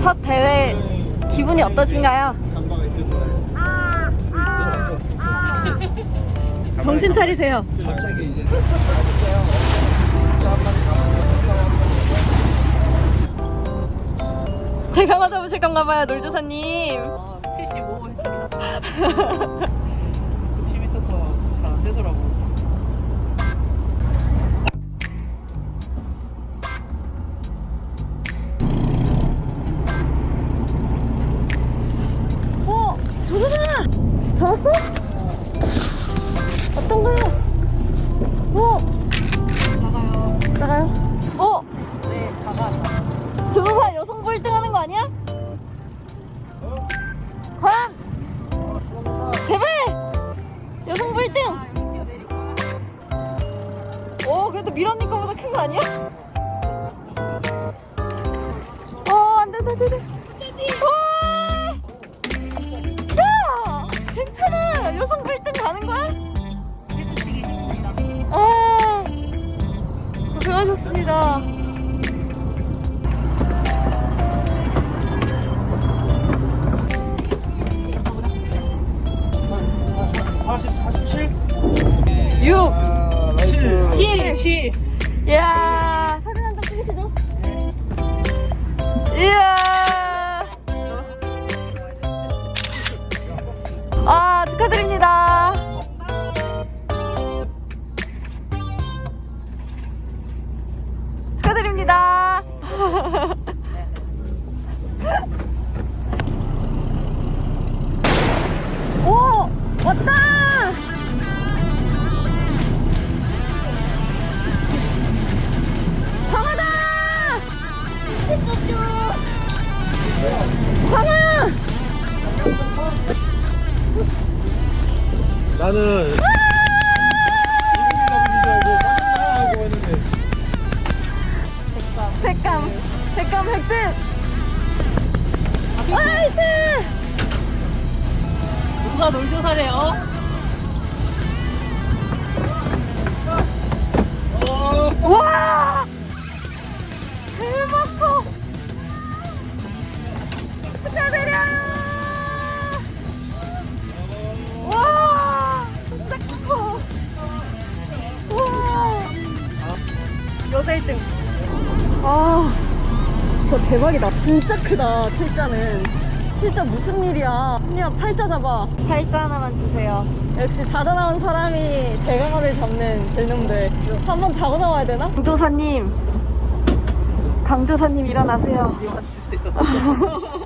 첫 대회 기분이 어떠신가요? 정신 차리세요. 갑자기 이제 대강화 잡으실 건가 봐요, 놀조사님. 어, 75 했습니다. 가는 거야? 아, 고생하셨습니다. 왔다! 광어다! 광어! 나는 했는데 백감, 백감 획득! 화이팅! 누가 놀조사래요? 어, 와! 대박 커! 축하드려요! 와! 진짜 커! 와! 여자 1등. 아, 진짜 대박이다. 진짜 크다, 칠자는. 진짜 무슨 일이야. 그냥 팔자 잡아. 팔자 하나만 주세요. 역시 자다 나온 사람이 대강어를 잡는 별놈들. 한번 자고 나와야 되나? 강조사님. 강조사님 일어나세요.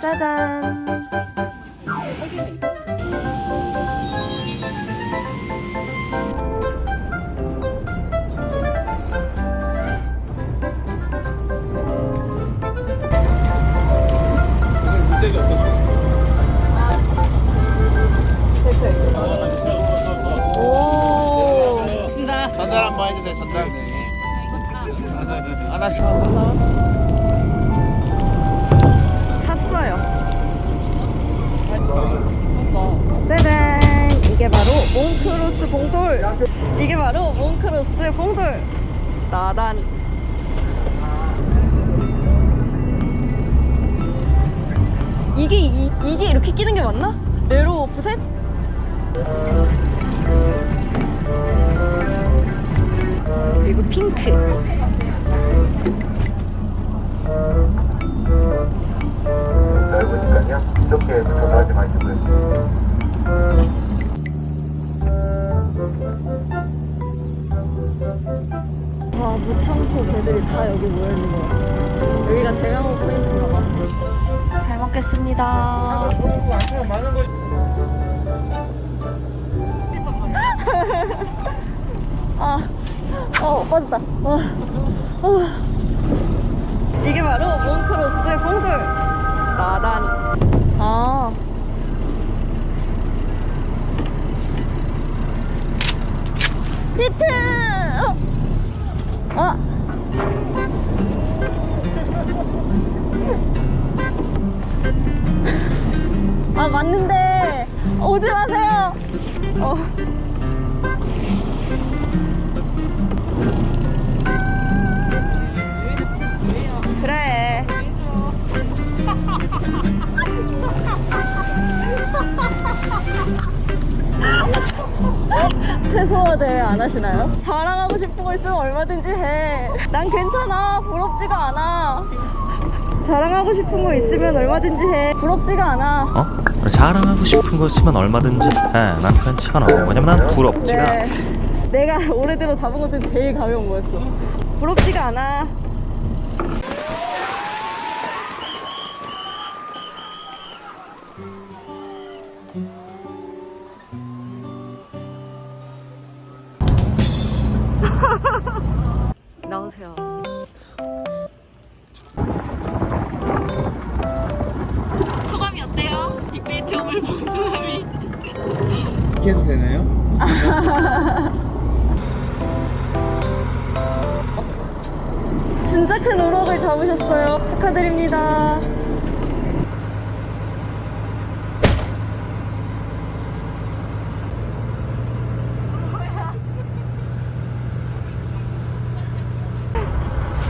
짜잔. 전달 한번 해주세요, 전달. 하나씩. 이게 바로 몽크로스 봉돌! 따단! 이게, 이, 이게 이렇게 끼는 게 맞나? 네로 오프셋? 그리고 핑크. 넓으니까요. 이렇게 붙어서 하지 마시고요. 다 여기 모여있는 것 같아. 여기가 대강호 포인트인가 봐. 잘 먹겠습니다. 거 거. 아, 어, 빠졌다. 와, 어. 이게 바로 몬크로스 봉돌. 나단. 아. 히트! 어. 아. 아, 맞는데. 오지 마세요. 어. 그래. 최소화 대회 안 하시나요? 자랑하고 싶은 거 있으면 얼마든지 해. 난 괜찮아. 부럽지가 않아. 자랑하고 싶은 거 있으면 얼마든지 해. 부럽지가 않아. 어? 자랑하고 싶은 거 있으면 얼마든지 해. 난 괜찮아. 왜냐면 난 부럽지가 않아. 네. 내가 올해 들어 잡은 것 중 제일 가벼운 거였어. 부럽지가 않아. 나 진짜 큰 우럭을 잡으셨어요. 축하드립니다.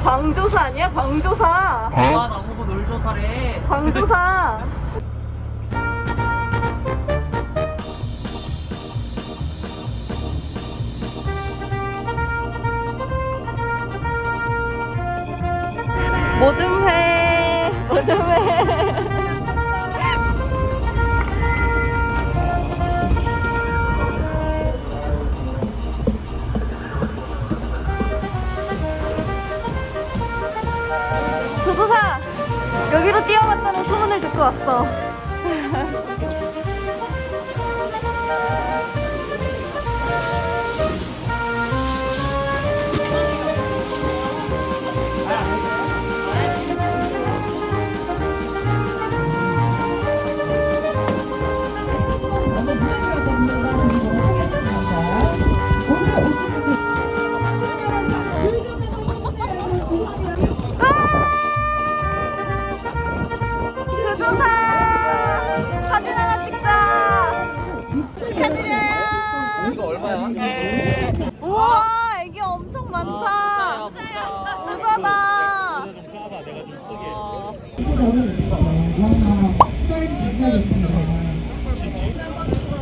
광조사 아니야? 광조사. 와 나보고 놀조사래. 광조사. 소문을 듣고 왔어.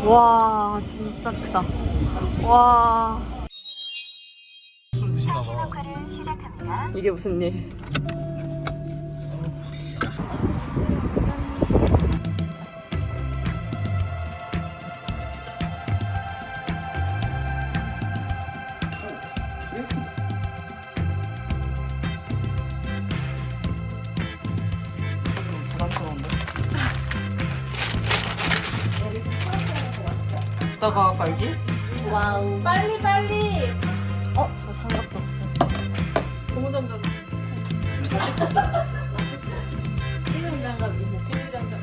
와 진짜 크다. 와. 이게 무슨 일? 이따가 깔지? 빨리 빨리. 어, 저 장갑도 없어. 고무 장갑. 필름 장갑 이모. 필름 장갑.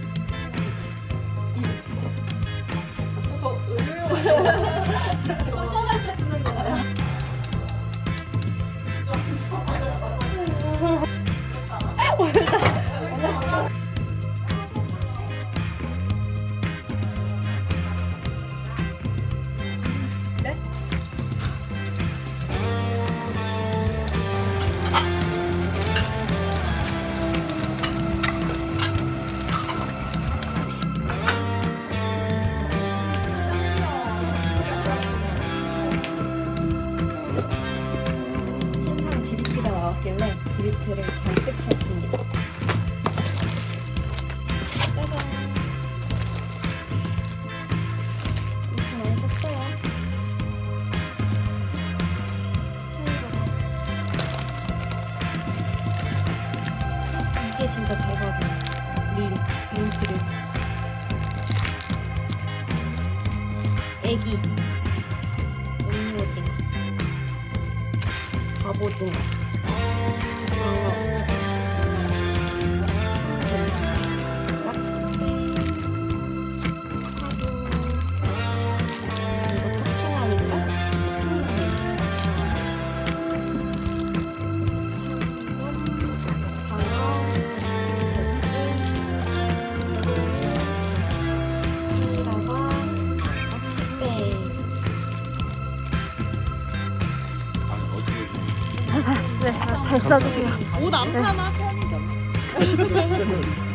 저 의료 오징어 갑오징어 장어 옷안 파나 편의점.